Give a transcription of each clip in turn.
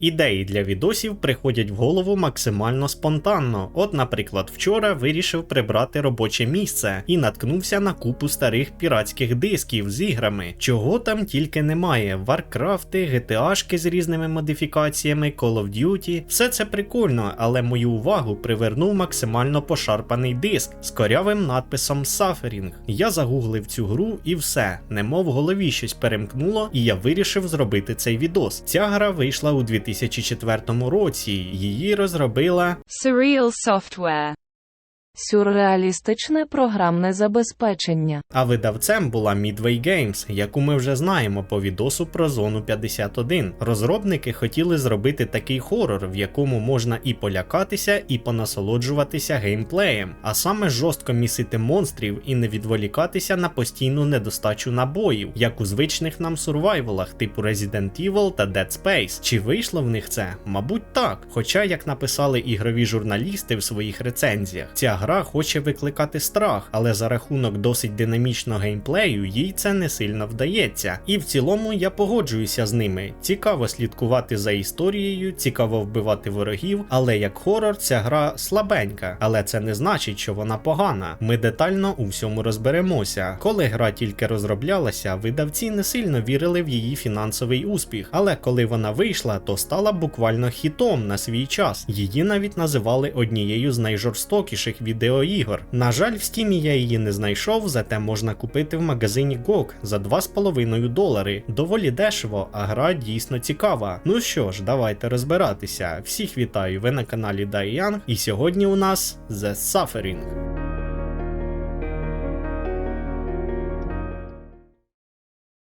Ідеї для відосів приходять в голову максимально спонтанно. От, наприклад, вчора вирішив прибрати робоче місце і наткнувся на купу старих піратських дисків з іграми. Чого там тільки немає: Варкрафти, GTAшки з різними модифікаціями, Call of Duty. Все це прикольно, але мою увагу привернув максимально пошарпаний диск з корявим надписом Suffering. Я загуглив цю гру і все, немов в голові щось перемкнуло, і я вирішив зробити цей відос. Ця гра вийшла у 2004 році. Її розробила Surreal Software. Сюрреалістичне програмне забезпечення. А видавцем була Midway Games, яку ми вже знаємо по відосу про зону 51. Розробники хотіли зробити такий хорор, в якому можна і полякатися, і понасолоджуватися геймплеєм, а саме жорстко місити монстрів і не відволікатися на постійну недостачу набоїв, як у звичних нам сурвайвалах типу Resident Evil та Dead Space. Чи вийшло в них це? Мабуть, так. Хоча, як написали ігрові журналісти в своїх рецензіях, ця гра хоче викликати страх, але за рахунок досить динамічного геймплею їй це не сильно вдається. І в цілому я погоджуюся з ними. Цікаво слідкувати за історією, цікаво вбивати ворогів, але як хорор ця гра слабенька. Але це не значить, що вона погана. Ми детально у всьому розберемося. Коли гра тільки розроблялася, видавці не сильно вірили в її фінансовий успіх. Але коли вона вийшла, то стала буквально хітом на свій час. Її навіть називали однією з найжорстокіших відеоігор. На жаль, в стімі я її не знайшов, зате можна купити в магазині GOG за 2,5 долари. Доволі дешево, а гра дійсно цікава. Ну що ж, давайте розбиратися. Всіх вітаю, ви на каналі Die Young, і сьогодні у нас The Suffering.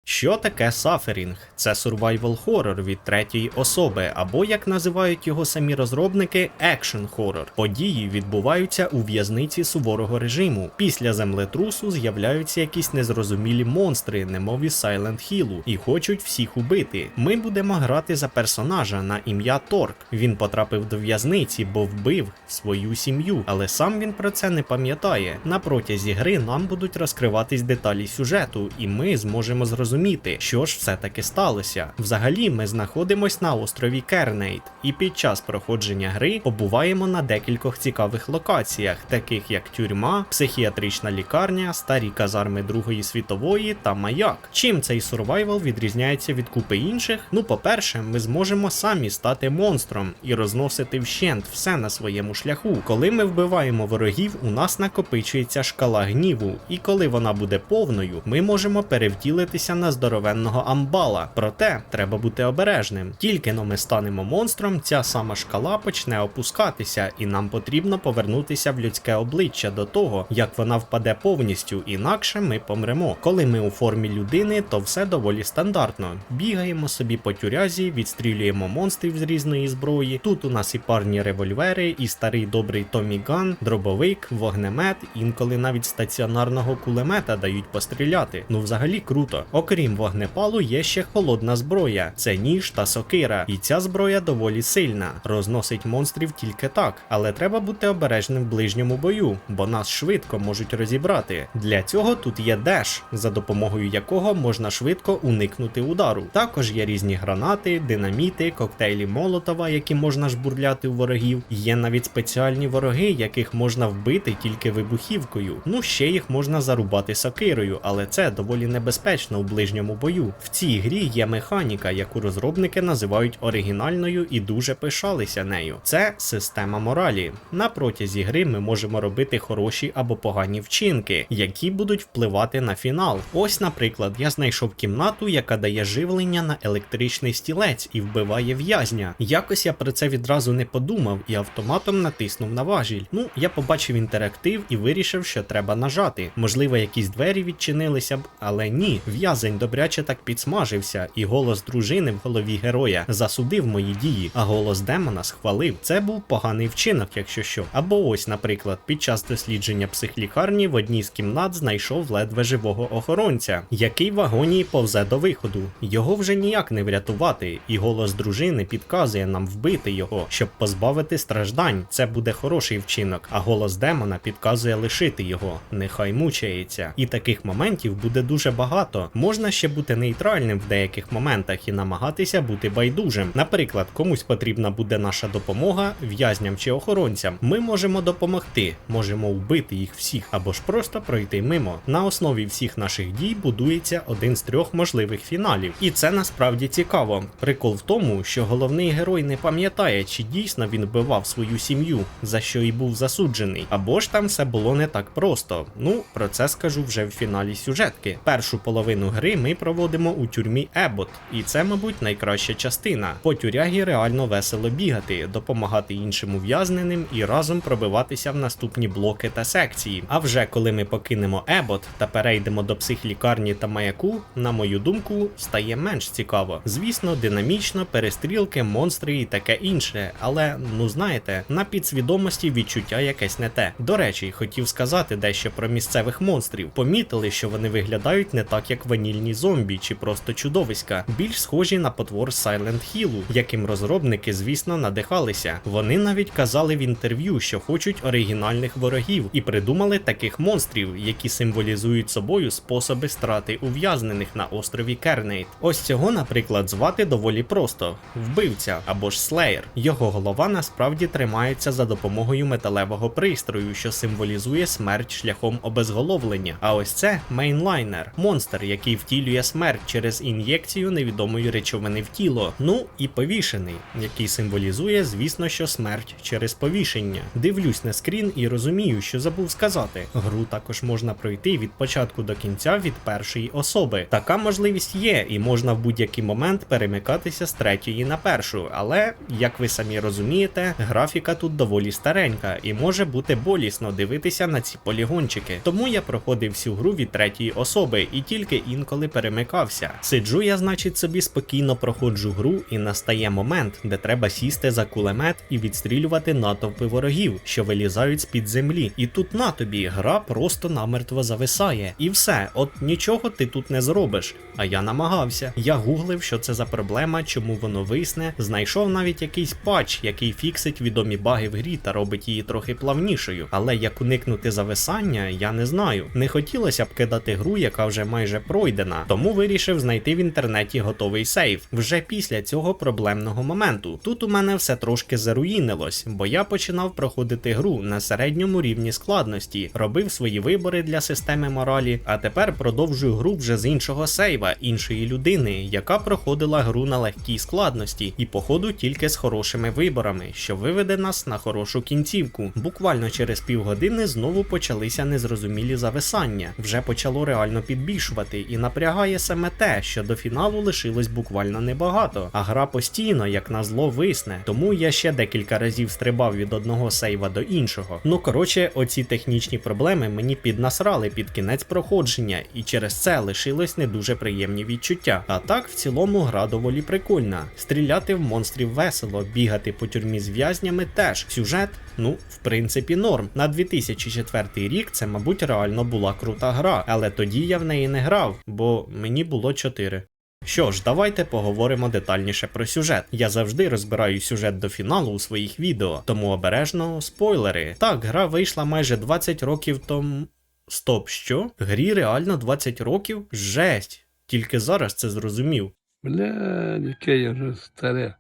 Що таке саферінг? Це survival horror від третьої особи, або як називають його самі розробники, екшн хоррор. Події відбуваються у в'язниці суворого режиму. Після землетрусу з'являються якісь незрозумілі монстри, немові Silent Hill, і хочуть всіх убити. Ми будемо грати за персонажа на ім'я Торк. Він потрапив до в'язниці, бо вбив свою сім'ю, але сам він про це не пам'ятає. На протязі гри нам будуть розкриватись деталі сюжету, і ми зможемо зрозуміти, що ж все-таки сталося. Взагалі, ми знаходимось на острові Кернейт, і під час проходження гри побуваємо на декількох цікавих локаціях, таких як тюрма, психіатрична лікарня, старі казарми Другої світової та маяк. Чим цей сурвайвал відрізняється від купи інших? Ну, по-перше, ми зможемо самі стати монстром і розносити вщент все на своєму шляху. Коли ми вбиваємо ворогів, у нас накопичується шкала гніву, і коли вона буде повною, ми можемо перевтілитися на здоровенного амбала. Проте треба бути обережним. Тільки но ми станемо монстром, ця сама шкала почне опускатися, і нам потрібно повернутися в людське обличчя до того, як вона впаде повністю, інакше ми помремо. Коли ми у формі людини, то все доволі стандартно. Бігаємо собі по тюрязі, відстрілюємо монстрів з різної зброї. Тут у нас і парні револьвери, і старий добрий Томі Ган, дробовик, вогнемет, інколи навіть стаціонарного кулемета дають постріляти. Ну взагалі круто. Окрім вогнепалу, є ще холодна зброя. Це ніж та сокира. І ця зброя доволі сильна. Розносить монстрів тільки так, але треба бути обережним в ближньому бою, бо нас швидко можуть розібрати. Для цього тут є деш, за допомогою якого можна швидко уникнути удару. Також є різні гранати, динаміти, коктейлі Молотова, які можна жбурляти у ворогів. Є навіть спеціальні вороги, яких можна вбити тільки вибухівкою. Ну ще їх можна зарубати сокирою, але це доволі небезпечно у ближньому бою. В цій грі є механіка, яку розробники називають оригінальною і дуже пишалися нею. Це система моралі. На протязі гри ми можемо робити хороші або погані вчинки, які будуть впливати на фінал. Ось, наприклад, я знайшов кімнату, яка дає живлення на електричний стілець і вбиває в'язня. Якось я про це відразу не подумав і автоматом натиснув на важіль. Ну, я побачив інтерактив і вирішив, що треба нажати. Можливо, якісь двері відчинилися б, але ні. В'язень добряче так підсмажився, і голос дружини в голові героя засудив мої дії, а голос демона схвалив. Це був поганий вчинок, якщо що. Або ось, наприклад, під час дослідження психлікарні в одній з кімнат знайшов ледве живого охоронця, який в агонії повзе до виходу. Його вже ніяк не врятувати, і голос дружини підказує нам вбити його, щоб позбавити страждань. Це буде хороший вчинок, а голос демона підказує лишити його. Нехай мучається. І таких моментів буде дуже багато. Можна краще бути нейтральним в деяких моментах і намагатися бути байдужим. Наприклад, комусь потрібна буде наша допомога в'язням чи охоронцям. Ми можемо допомогти, можемо вбити їх всіх або ж просто пройти мимо. На основі всіх наших дій будується один з трьох можливих фіналів, і це насправді цікаво. Прикол в тому, що головний герой не пам'ятає, чи дійсно він вбивав свою сім'ю, за що і був засуджений, або ж там все було не так просто. Ну про це скажу вже в фіналі сюжетки. Першу половину гри ми проводимо у тюрмі Ебот, і це, мабуть, найкраща частина. По тюрягі реально весело бігати, допомагати іншим ув'язненим і разом пробиватися в наступні блоки та секції. А вже коли ми покинемо Ебот та перейдемо до психлікарні та маяку, на мою думку, стає менш цікаво. Звісно, динамічно, перестрілки, монстри і таке інше, але ну знаєте, на підсвідомості відчуття якесь не те. До речі, хотів сказати дещо про місцевих монстрів. Помітили, що вони виглядають не так, як ванільні зомбі чи просто чудовиська, більш схожі на потвор Silent Hill, яким розробники, звісно, надихалися. Вони навіть казали в інтерв'ю, що хочуть оригінальних ворогів, і придумали таких монстрів, які символізують собою способи страти ув'язнених на острові Кернейт. Ось цього, наприклад, звати доволі просто: вбивця або ж слеєр. Його голова насправді тримається за допомогою металевого пристрою, що символізує смерть шляхом обезголовлення. А ось це мейнлайнер, монстр, який втілює смерть через ін'єкцію невідомої речовини в тіло. Ну і повішений, який символізує, звісно, що смерть через повішення. Дивлюсь на скрін і розумію, що забув сказати. Гру також можна пройти від початку до кінця від першої особи. Така можливість є, і можна в будь-який момент перемикатися з третьої на першу. Але, як ви самі розумієте, графіка тут доволі старенька і може бути болісно дивитися на ці полігончики. Тому я проходив всю гру від третьої особи і тільки інколи перемикався. Сиджу я, значить, собі спокійно проходжу гру, і настає момент, де треба сісти за кулемет і відстрілювати натовпи ворогів, що вилізають з-під землі. І тут на тобі гра просто намертво зависає. І все, от нічого ти тут не зробиш. А я намагався. Я гуглив, що це за проблема, чому воно висне. Знайшов навіть якийсь патч, який фіксить відомі баги в грі та робить її трохи плавнішою. Але як уникнути зависання, я не знаю. Не хотілося б кидати гру, яка вже майже пройдена, тому вирішив знайти в інтернеті готовий сейф вже після цього проблемного моменту. Тут у мене все трошки заруїнилось, бо я починав проходити гру на середньому рівні складності, робив свої вибори для системи моралі, а тепер продовжую гру вже з іншого сейва, іншої людини, яка проходила гру на легкій складності, і походу тільки з хорошими виборами, що виведе нас на хорошу кінцівку. Буквально через півгодини знову почалися незрозумілі зависання, вже почало реально підбільшувати, і напрягає саме те, що до фіналу лишилось буквально небагато, а гра постійно, як на зло, висне. Тому я ще декілька разів стрибав від одного сейва до іншого. Ну коротше, оці технічні проблеми мені піднасрали під кінець проходження, і через це лишилось не дуже приємні відчуття. А так, в цілому, гра доволі прикольна. Стріляти в монстрів весело, бігати по тюрмі з в'язнями теж. Сюжет, ну, в принципі, норм. На 2004 рік це, мабуть, реально була крута гра, але тоді я в неї не грав, бо мені було 4. Що ж, давайте поговоримо детальніше про сюжет. Я завжди розбираю сюжет до фіналу у своїх відео, тому обережно спойлери. Так, гра вийшла майже 20 років тому. Стоп, що? Грі реально 20 років? Жесть! Тільки зараз це зрозумів. Бля, яке я вже старе.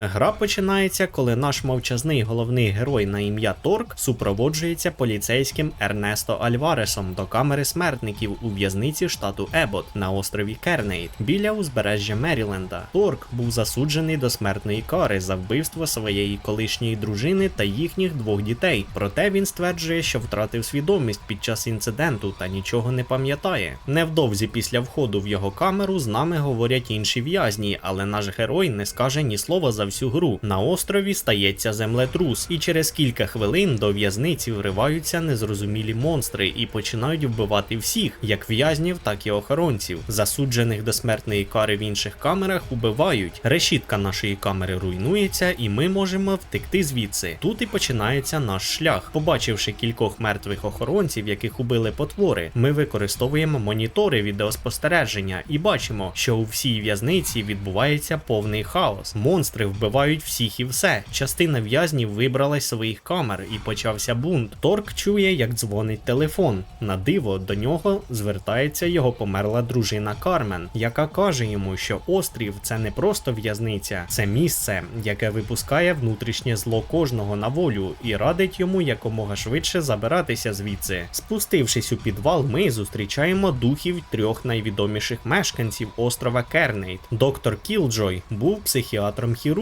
Гра починається, коли наш мовчазний головний герой на ім'я Торк супроводжується поліцейським Ернесто Альваресом до камери смертників у в'язниці штату Ебот на острові Кернейт біля узбережжя Меріленда. Торк був засуджений до смертної кари за вбивство своєї колишньої дружини та їхніх двох дітей. Проте він стверджує, що втратив свідомість під час інциденту та нічого не пам'ятає. Невдовзі після входу в його камеру з нами говорять інші в'язні, але наш герой не скаже ні слова за всю гру. На острові стається землетрус, і через кілька хвилин до в'язниці вриваються незрозумілі монстри і починають вбивати всіх, як в'язнів, так і охоронців. Засуджених до смертної кари в інших камерах убивають. Решітка нашої камери руйнується, і ми можемо втекти звідси. Тут і починається наш шлях. Побачивши кількох мертвих охоронців, яких убили потвори, ми використовуємо монітори відеоспостереження і бачимо, що у всій в'язниці відбувається повний хаос. Монстри вбивають всіх і все. Частина в'язнів вибралась своїх камер і почався бунт. Торк чує, як дзвонить телефон. На диво до нього звертається його померла дружина Кармен, яка каже йому, що острів це не просто в'язниця, це місце, яке випускає внутрішнє зло кожного на волю і радить йому якомога швидше забиратися звідси. Спустившись у підвал, ми зустрічаємо духів трьох найвідоміших мешканців острова Кернейт. Доктор Кілджой був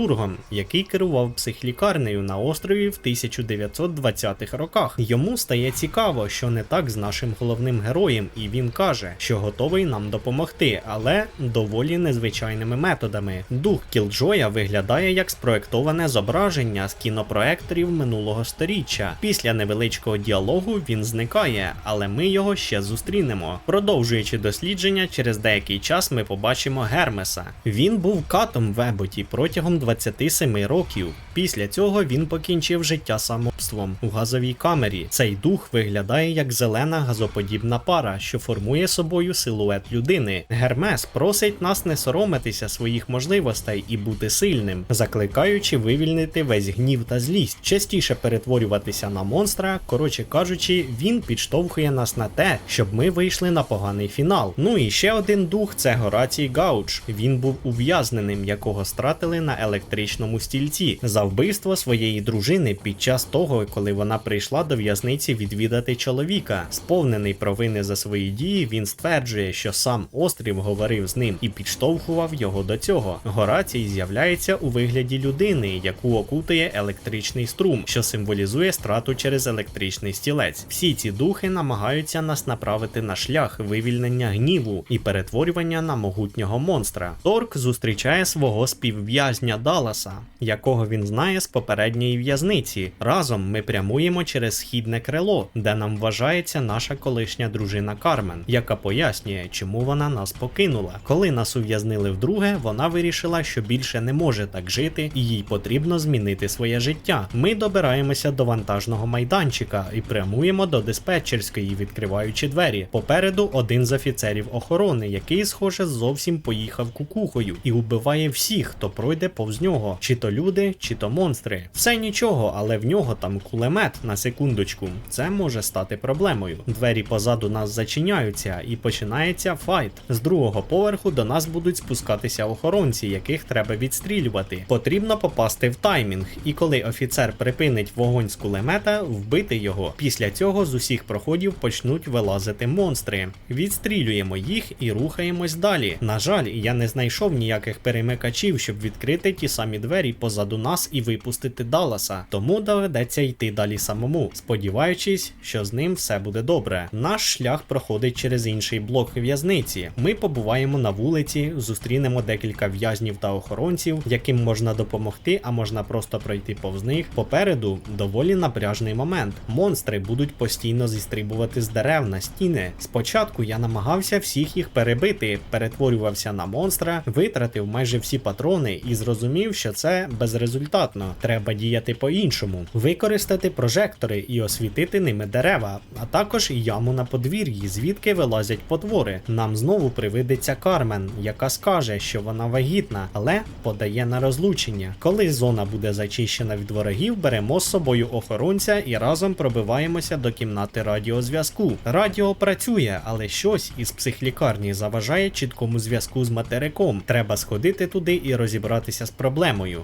психіатром-хірургом, який керував психлікарнею на острові в 1920-х роках. Йому стає цікаво, що не так з нашим головним героєм, і він каже, що готовий нам допомогти, але доволі незвичайними методами. Дух Кілджоя виглядає як спроектоване зображення з кінопроекторів минулого сторіччя. Після невеличкого діалогу він зникає, але ми його ще зустрінемо. Продовжуючи дослідження, через деякий час ми побачимо Гермеса. Він був катом в Еботі протягом 27 років. Після цього він покінчив життя самобством у газовій камері. Цей дух виглядає як зелена газоподібна пара, що формує собою силует людини. Гермес просить нас не соромитися своїх можливостей і бути сильним, закликаючи вивільнити весь гнів та злість, частіше перетворюватися на монстра. Коротше кажучи, він підштовхує нас на те, щоб ми вийшли на поганий фінал. Ну і ще один дух це Горацій Гауч. Він був ув'язненим, якого стратили на електричному стільці за вбивство своєї дружини під час того, коли вона прийшла до в'язниці відвідати чоловіка. Сповнений провини за свої дії, він стверджує, що сам острів говорив з ним і підштовхував його до цього. Горацій з'являється у вигляді людини, яку окутує електричний струм, що символізує страту через електричний стілець. Всі ці духи намагаються нас направити на шлях вивільнення гніву і перетворювання на могутнього монстра. Торк зустрічає свого співв'язня Далласа, якого він знає з попередньої в'язниці. Разом ми прямуємо через східне крило, де нам вважається наша колишня дружина Кармен, яка пояснює, чому вона нас покинула. Коли нас ув'язнили вдруге, вона вирішила, що більше не може так жити, і їй потрібно змінити своє життя. Ми добираємося до вантажного майданчика і прямуємо до диспетчерської, відкриваючи двері. Попереду один з офіцерів охорони, який, схоже, зовсім поїхав кукухою і убиває всіх, хто пройде повз нього, чи то люди, чи то монстри. Все нічого, але в нього там кулемет на секундочку. Це може стати проблемою. Двері позаду нас зачиняються і починається файт. З другого поверху до нас будуть спускатися охоронці, яких треба відстрілювати. Потрібно попасти в таймінг, і коли офіцер припинить вогонь з кулемета, вбити його. Після цього з усіх проходів почнуть вилазити монстри. Відстрілюємо їх і рухаємось далі. На жаль, я не знайшов ніяких перемикачів, щоб відкрити ті самі двері позаду нас і випустити Далласа. Тому доведеться йти далі самому, сподіваючись, що з ним все буде добре. Наш шлях проходить через інший блок в'язниці. Ми побуваємо на вулиці, зустрінемо декілька в'язнів та охоронців, яким можна допомогти, а можна просто пройти повз них. Попереду доволі напряжний момент. Монстри будуть постійно зістрибувати з дерев на стіни. Спочатку я намагався всіх їх перебити, перетворювався на монстра, витратив майже всі патрони і зрозумів, що це безрезультатно. Треба діяти по-іншому, використати прожектори і освітити ними дерева, а також яму на подвір'ї, звідки вилазять потвори. Нам знову привидиться Кармен, яка скаже, що вона вагітна, але подає на розлучення. Коли зона буде зачищена від ворогів, беремо з собою охоронця і разом пробиваємося до кімнати радіозв'язку. Радіо працює, але щось із психлікарні заважає чіткому зв'язку з материком. Треба сходити туди і розібратися з проблемою.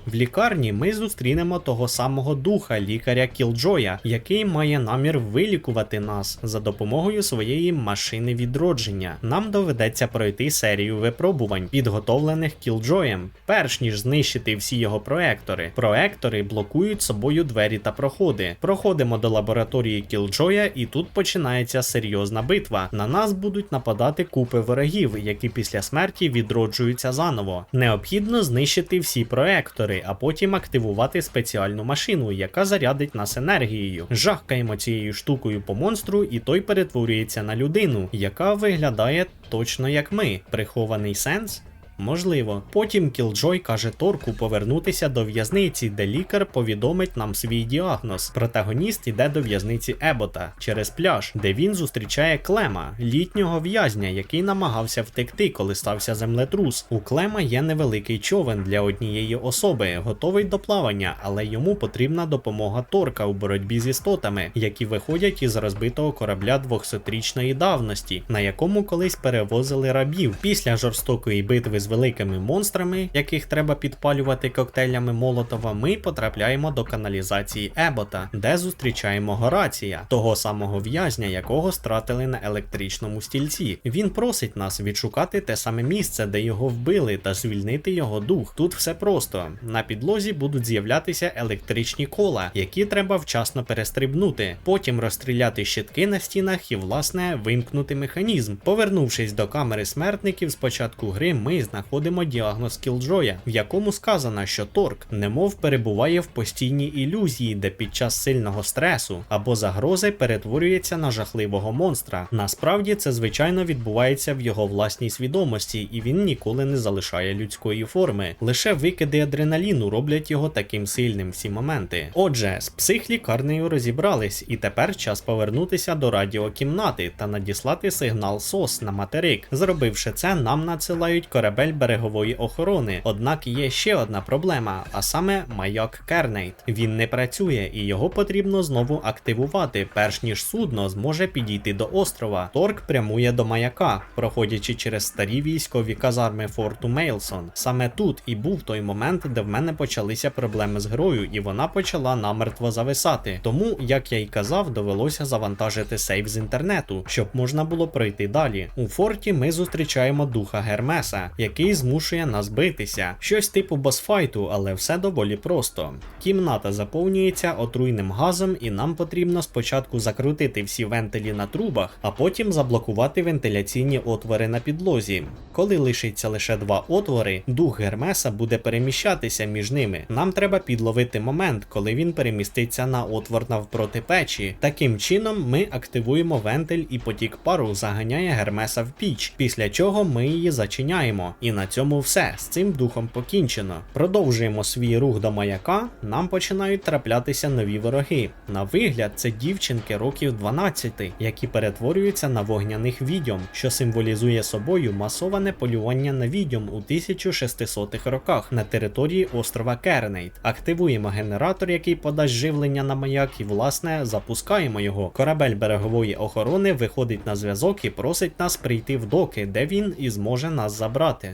В лікарні ми зустрінемо того самого духа, лікаря Кілджоя, який має намір вилікувати нас за допомогою своєї машини відродження. Нам доведеться пройти серію випробувань, підготовлених Кілджоєм, перш ніж знищити всі його проектори. Проектори блокують собою двері та проходи. Проходимо до лабораторії Кілджоя, і тут починається серйозна битва. На нас будуть нападати купи ворогів, які після смерті відроджуються заново. Необхідно знищити всі проектори, а потім активувати спеціальну машину, яка зарядить нас енергією. Жахкаємо цією штукою по монстру, і той перетворюється на людину, яка виглядає точно як ми. Прихований сенс. Можливо. Потім Кілджой каже Торку повернутися до в'язниці, де лікар повідомить нам свій діагноз. Протагоніст іде до в'язниці Ебота через пляж, де він зустрічає Клема, літнього в'язня, який намагався втекти, коли стався землетрус. У Клема є невеликий човен для однієї особи, готовий до плавання, але йому потрібна допомога Торка у боротьбі з істотами, які виходять із розбитого корабля 200-річної давності, на якому колись перевозили рабів. Після жорстокої битви з великими монстрами, яких треба підпалювати коктейлями Молотова, ми потрапляємо до каналізації Ебота, де зустрічаємо Горація, того самого в'язня, якого стратили на електричному стільці. Він просить нас відшукати те саме місце, де його вбили, та звільнити його дух. Тут все просто. На підлозі будуть з'являтися електричні кола, які треба вчасно перестрибнути, потім розстріляти щитки на стінах і, власне, вимкнути механізм. Повернувшись до камери смертників, з початку гри ми знаходимо діагноз Кілджоя, в якому сказано, що Торк немов перебуває в постійній ілюзії, де під час сильного стресу або загрози перетворюється на жахливого монстра. Насправді це звичайно відбувається в його власній свідомості, і він ніколи не залишає людської форми. Лише викиди адреналіну роблять його таким сильним всі моменти. Отже, з психлікарнею розібрались, і тепер час повернутися до радіокімнати та надіслати сигнал СОС на материк. Зробивши це, нам надсилають корабель берегової охорони. Однак є ще одна проблема, а саме маяк Кернейт. Він не працює і його потрібно знову активувати, перш ніж судно зможе підійти до острова. Торк прямує до маяка, проходячи через старі військові казарми форту Мейлсон. Саме тут і був той момент, де в мене почалися проблеми з грою, і вона почала намертво зависати. Тому, як я й казав, довелося завантажити сейв з інтернету, щоб можна було пройти далі. У форті ми зустрічаємо духа Гермеса, який змушує нас битися. Щось типу босфайту, але все доволі просто. Кімната заповнюється отруйним газом, і нам потрібно спочатку закрутити всі вентилі на трубах, а потім заблокувати вентиляційні отвори на підлозі. Коли лишиться лише два отвори, дух Гермеса буде переміщатися між ними. Нам треба підловити момент, коли він переміститься на отвор навпроти печі. Таким чином ми активуємо вентиль і потік пару заганяє Гермеса в піч, після чого ми її зачиняємо. І на цьому все. З цим духом покінчено. Продовжуємо свій рух до маяка. Нам починають траплятися нові вороги. На вигляд, це дівчинки років 12, які перетворюються на вогняних відьом, що символізує собою масоване полювання на відьом у 1600-х роках на території острова Кернейт. Активуємо генератор, який подасть живлення на маяк, і власне запускаємо його. Корабель берегової охорони виходить на зв'язок і просить нас прийти в доки, де він і зможе нас забрати.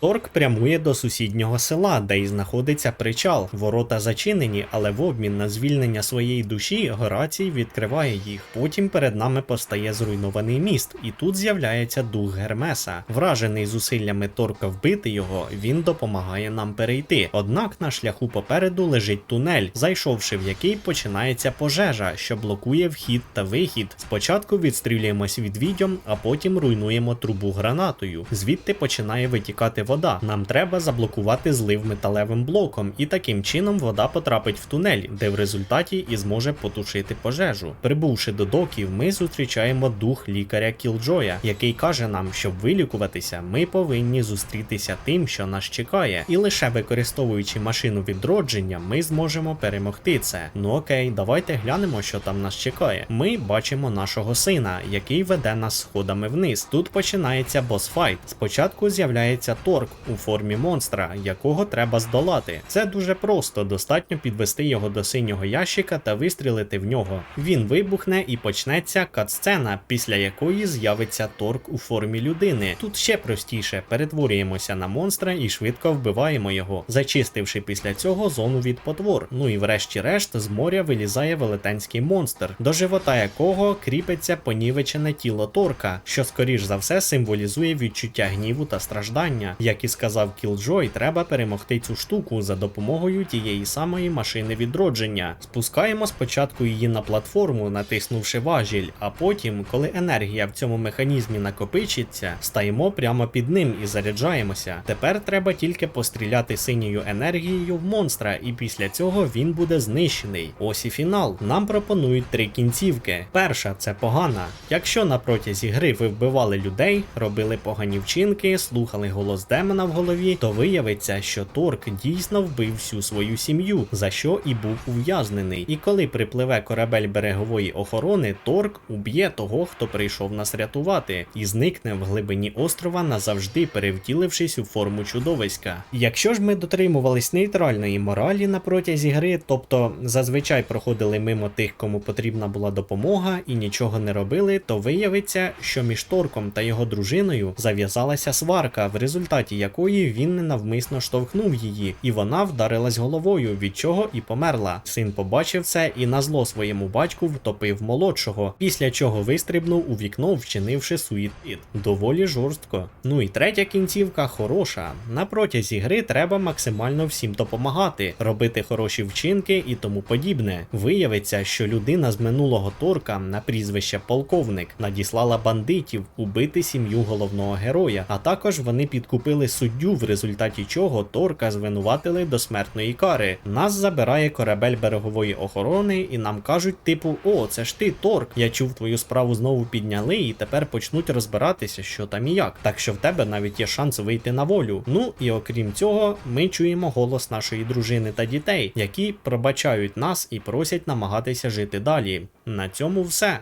Торк прямує до сусіднього села, де й знаходиться причал. Ворота зачинені, але в обмін на звільнення своєї душі Горацій відкриває їх. Потім перед нами постає зруйнований міст, і тут з'являється дух Гермеса. Вражений зусиллями Торка вбити його, він допомагає нам перейти. Однак на шляху попереду лежить тунель, зайшовши в який починається пожежа, що блокує вхід та вихід. Спочатку відстрілюємось від відьом, а потім руйнуємо трубу гранатою. Звідти починає витікати вода. Нам треба заблокувати злив металевим блоком, і таким чином вода потрапить в тунель, де в результаті і зможе потушити пожежу. Прибувши до доків, ми зустрічаємо дух лікаря Кілджоя, який каже нам, щоб вилікуватися, ми повинні зустрітися тим, що нас чекає, і лише використовуючи машину відродження, ми зможемо перемогти це. Ну окей, давайте глянемо, що там нас чекає. Ми бачимо нашого сина, який веде нас сходами вниз. Тут починається босфайт. Спочатку з'являється Торк у формі монстра, якого треба здолати. Це дуже просто, достатньо підвести його до синього ящика та вистрілити в нього. Він вибухне і почнеться катсцена, після якої з'явиться Торк у формі людини. Тут ще простіше, перетворюємося на монстра і швидко вбиваємо його, зачистивши після цього зону від потвор. Ну і врешті-решт з моря вилізає велетенський монстр, до живота якого кріпиться понівечене тіло Торка, що скоріш за все символізує відчуття гніву та страждання. Як і сказав Killjoy, треба перемогти цю штуку за допомогою тієї самої машини відродження. Спускаємо спочатку її на платформу, натиснувши важіль, а потім, коли енергія в цьому механізмі накопичиться, стаємо прямо під ним і заряджаємося. Тепер треба тільки постріляти синьою енергією в монстра, і після цього він буде знищений. Ось і фінал. Нам пропонують три кінцівки. Перша це погана. Якщо на протязі гри ви вбивали людей, робили погані вчинки, слухали голос демона в голові, то виявиться, що Торк дійсно вбив всю свою сім'ю, за що і був ув'язнений. І коли припливе корабель берегової охорони, Торк уб'є того, хто прийшов нас рятувати, і зникне в глибині острова назавжди, перевтілившись у форму чудовиська. Якщо ж ми дотримувались нейтральної моралі на протязі гри, тобто зазвичай проходили мимо тих, кому потрібна була допомога, і нічого не робили, то виявиться, що між Торком та його дружиною зав'язалася сварка, в результаті якої він ненавмисно штовхнув її, і вона вдарилась головою, від чого і померла. Син побачив це і на зло своєму батьку втопив молодшого, після чого вистрибнув у вікно, вчинивши суїцид. Доволі жорстко. Ну і третя кінцівка хороша. На протязі гри треба максимально всім допомагати, робити хороші вчинки і тому подібне. Виявиться, що людина з минулого торка на прізвище полковник надіслала бандитів убити сім'ю головного героя, а також вони підкупили суддю, в результаті чого торка звинуватили до смертної кари. Нас забирає корабель берегової охорони, і нам кажуть, типу, о, це ж ти, торк. Я чув твою справу знову підняли, і тепер почнуть розбиратися, що там і як. Так що в тебе навіть є шанс вийти на волю. Ну і окрім цього, ми чуємо голос нашої дружини та дітей, які пробачають нас і просять намагатися жити далі. На цьому все.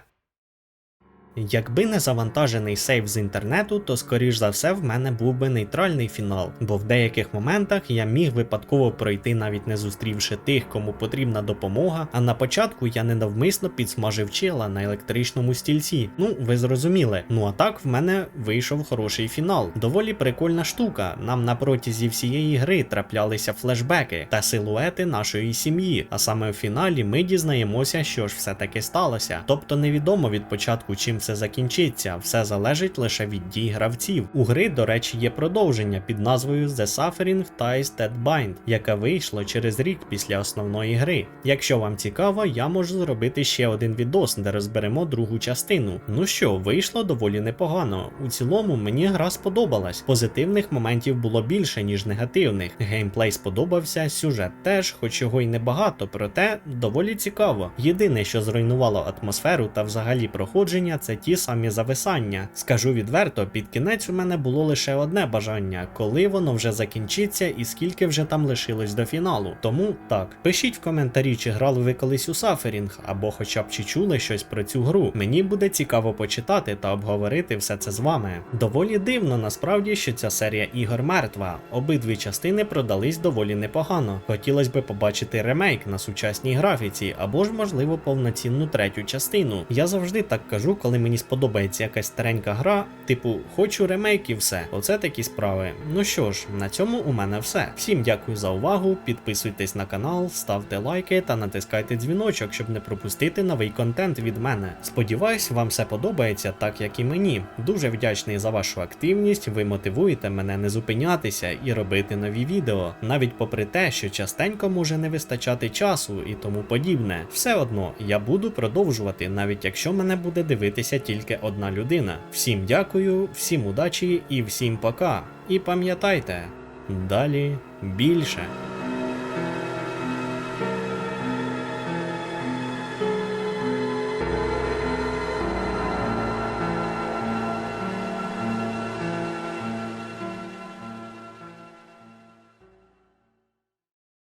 Якби не завантажений сейв з інтернету, то скоріш за все в мене був би нейтральний фінал, бо в деяких моментах я міг випадково пройти навіть не зустрівши тих, кому потрібна допомога. А на початку я ненавмисно підсмажив чела на електричному стільці. Ну, ви зрозуміли. Ну а так в мене вийшов хороший фінал. Доволі прикольна штука. Нам на протязі всієї гри траплялися флешбеки та силуети нашої сім'ї. А саме в фіналі ми дізнаємося, що ж все таки сталося. Тобто невідомо від початку, чим все закінчиться, все залежить лише від дій гравців. У гри, до речі, є продовження під назвою The Suffering Ties That Bind, яке вийшло через рік після основної гри. Якщо вам цікаво, я можу зробити ще один відос, де розберемо другу частину. Ну що, вийшло доволі непогано. У цілому мені гра сподобалась. Позитивних моментів було більше, ніж негативних. Геймплей сподобався, сюжет теж, хоч його й небагато, проте доволі цікаво. Єдине, що зруйнувало атмосферу та взагалі проходження, це ті самі зависання. Скажу відверто, під кінець у мене було лише одне бажання, коли воно вже закінчиться і скільки вже там лишилось до фіналу. Тому так, пишіть в коментарі, чи грали ви колись у Саферінг, або хоча б чи чули щось про цю гру. Мені буде цікаво почитати та обговорити все це з вами. Доволі дивно насправді, що ця серія ігор мертва. Обидві частини продались доволі непогано. Хотілося би побачити ремейк на сучасній графіці, або ж можливо повноцінну третю частину. Я завжди так кажу, коли мені сподобається якась старенька гра, типу, хочу ремейк і все. Оце такі справи. Ну що ж, на цьому у мене все. Всім дякую за увагу. Підписуйтесь на канал, ставте лайки та натискайте дзвіночок, щоб не пропустити новий контент від мене. Сподіваюсь, вам все подобається, так як і мені. Дуже вдячний за вашу активність. Ви мотивуєте мене не зупинятися і робити нові відео, навіть попри те, що частенько може не вистачати часу і тому подібне. Все одно я буду продовжувати, навіть якщо мене буде дивитися тільки одна людина. Всім дякую, всім удачі і всім пока. І пам'ятайте, далі більше.